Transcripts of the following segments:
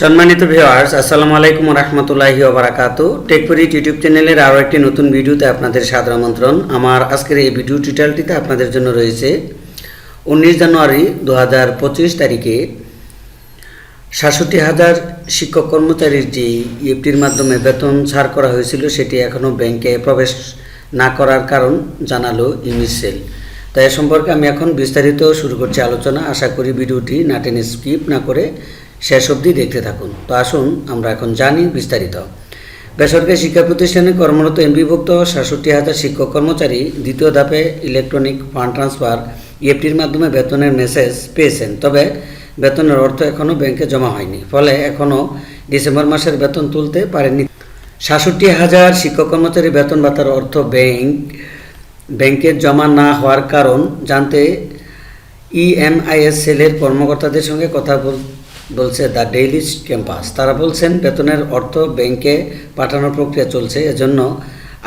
সম্মানিত ভিউয়ার্স আসসালামু আলাইকুম রহমতুল্লাহি ওবরাকাত। টেকপুরি ইউটিউব চ্যানেলের আরও একটি নতুন ভিডিওতে আপনাদের সাদর আমন্ত্রণ। আমার আজকের এই ভিডিও টিউটোরিয়ালটিতে আপনাদের জন্য রয়েছে উনিশ জানুয়ারি দু হাজার পঁচিশ তারিখে সাতষট্টি হাজার শিক্ষক কর্মচারীর যে ইএফটির মাধ্যমে বেতন ছাড় করা হয়েছিল, সেটি এখনও ব্যাংকে প্রবেশ না করার কারণ জানালো ইমিসেল। তাই সম্পর্কে আমি এখন বিস্তারিত শুরু করছি আলোচনা। আশা করি ভিডিওটি না টেনে স্কিপ না করে শেষ অবধি দেখতে থাকুন। তো আসুন, আমরা এখন জানি বিস্তারিত। বেসরকারি শিক্ষা প্রতিষ্ঠানে কর্মরত এমবিভুক্ত সাতষট্টি হাজার শিক্ষক কর্মচারী দ্বিতীয় ধাপে ইলেকট্রনিক ফান্ড ট্রান্সফার ইএফটির মাধ্যমে বেতনের মেসেজ পেয়েছেন। তবে বেতনের অর্থ এখনও ব্যাংকে জমা হয়নি। ফলে এখনও ডিসেম্বর মাসের বেতন তুলতে পারেনি সাতষট্টি হাজার শিক্ষক কর্মচারী বেতন ভাতার অর্থ ব্যাংক ব্যাংকে জমা না হওয়ার কারণ জানতে ইএমআইএস সেলের কর্মকর্তাদের সঙ্গে কথা বল- বলছে দ্য ডেইলি ক্যাম্পাস। তারা বলছেন, বেতনের অর্থ ব্যাংকে পাঠানোর প্রক্রিয়া চলছে, এজন্য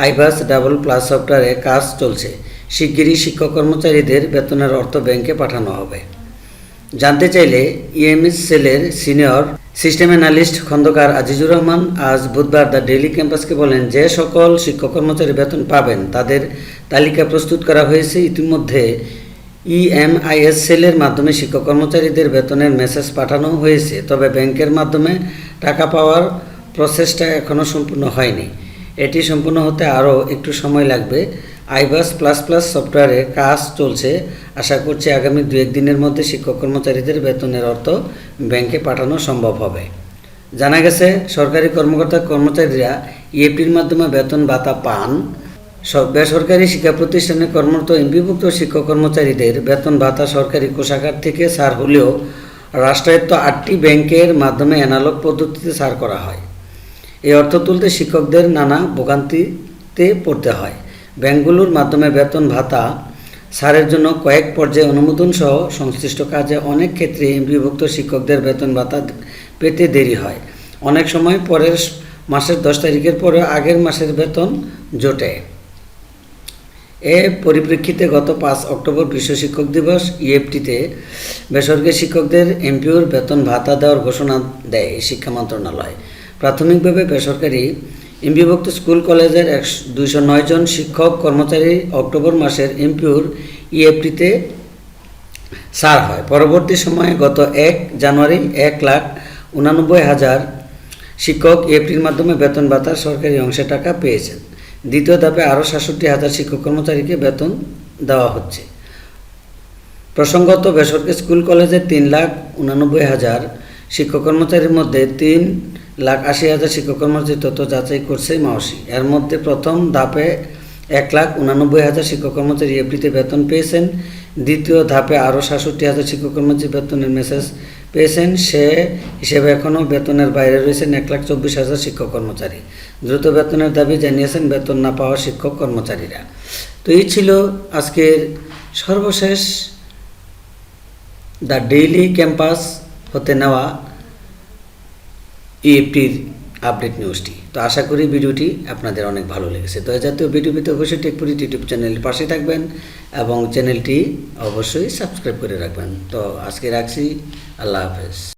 আইবাস ডাবল প্লাস সফটওয়্যারে কাজ চলছে। শিগগিরই শিক্ষক কর্মচারীদের বেতনের অর্থ ব্যাংকে পাঠানো হবে। জানতে চাইলে ইএমএস সেলের senior system analyst Khandaker Azizur Rahman আজ বুধবার দ্য ডেইলি ক্যাম্পাসকে বলেন, যে সকল শিক্ষক কর্মচারী বেতন পাবেন, তাদের তালিকা প্রস্তুত করা হয়েছে। ইতিমধ্যে ইএমআইএস সেলের মাধ্যমে শিক্ষক কর্মচারীদের বেতনের মেসেজ পাঠানো হয়েছে, তবে ব্যাংকের মাধ্যমে টাকা পাওয়ার প্রসেসটা এখনও সম্পূর্ণ হয়নি। এটি সম্পূর্ণ হতে আরও একটু সময় লাগবে। আইবাস প্লাস প্লাস সফটওয়্যারে কাজ চলছে। আশা করছি আগামী দু একদিনের মধ্যে শিক্ষক কর্মচারীদের বেতনের অর্থ ব্যাংকে পাঠানো সম্ভব হবে। জানা গেছে, সরকারি কর্মকর্তা কর্মচারীরা ইএফটির মাধ্যমে বেতন ভাতা পান। বেসরকারি শিক্ষা প্রতিষ্ঠানে কর্মরত এমপিভুক্ত শিক্ষক কর্মচারীদের বেতন ভাতা সরকারি কোষাগার থেকে সার হলেও রাষ্ট্রায়ত্ত আটটি ব্যাংকের মাধ্যমে অ্যানালগ পদ্ধতিতে সার করা হয়। এই অর্থ তুলতে শিক্ষকদের নানা ভোগান্তিতে পড়তে হয়। ব্যাংকগুলোর মাধ্যমে বেতন ভাতা সারের জন্য কয়েক পর্যায়ে অনুমোদন সহ সংশ্লিষ্ট কাজে অনেক ক্ষেত্রে এমপিভুক্ত শিক্ষকদের বেতন ভাতা পেতে দেরি হয়। অনেক সময় পরের মাসের দশ তারিখের পরে আগের মাসের বেতন জোটে। এ পরিপ্রেক্ষিতে গত পাঁচ অক্টোবর বিশ্ব শিক্ষক দিবস, ইএফটিতে বেসরকারি শিক্ষকদের এমপিওর বেতন ভাতা দেওয়ার ঘোষণা দেয় শিক্ষা মন্ত্রণালয়। প্রাথমিকভাবে বেসরকারি এমবিভুক্ত স্কুল কলেজের এক দুইশো জন শিক্ষক কর্মচারী অক্টোবর মাসের এমপিওর ইএফটিতে ছাড় হয়। পরবর্তী সময়ে গত এক জানুয়ারি এক লাখ উনানব্বই হাজার শিক্ষক এফটির মাধ্যমে বেতন ভাতার সরকারি অংশে টাকা পেয়েছেন। দ্বিতীয় ধাপে আরও সাতষট্টি হাজার শিক্ষক কর্মচারীকে বেতন দেওয়া হচ্ছে। প্রসঙ্গত, বেসরকারি স্কুল কলেজে তিন লাখ উনানব্বই হাজার শিক্ষক কর্মচারীর মধ্যে তিন লাখ আশি হাজার শিক্ষক কর্মচারী তথ্য যাচাই করছে মাওসি। এর মধ্যে প্রথম ধাপে এক লাখ উনানব্বই হাজার শিক্ষক কর্মচারী এফডিতে বেতন পেয়েছেন। দ্বিতীয় ধাপে আরও সাতষট্টি হাজার শিক্ষক কর্মচারী বেতনের মেসেজ পেয়েছেন সে হিসেবে এখনও বেতনের বাইরে রয়েছেন এক লাখ চব্বিশ হাজার শিক্ষক কর্মচারী। দ্রুত বেতনের দাবি জানিয়েছেন বেতন না পাওয়া শিক্ষক কর্মচারীরা। তো এই ছিল আজকের সর্বশেষ দ্য ডেইলি ক্যাম্পাস হতে নেওয়া ইএফটির আপডেট নিউজটি। তো আশা করি ভিডিওটি আপনাদের অনেক ভালো লেগেছে। তো জাতীয় ভিডিও পেতে অবশ্যই টেকপুরি ইউটিউব চ্যানেলের পাশে থাকবেন এবং চ্যানেলটি অবশ্যই সাবস্ক্রাইব করে রাখবেন। তো আজকে রাখছি, আল্লাহ হাফেজ।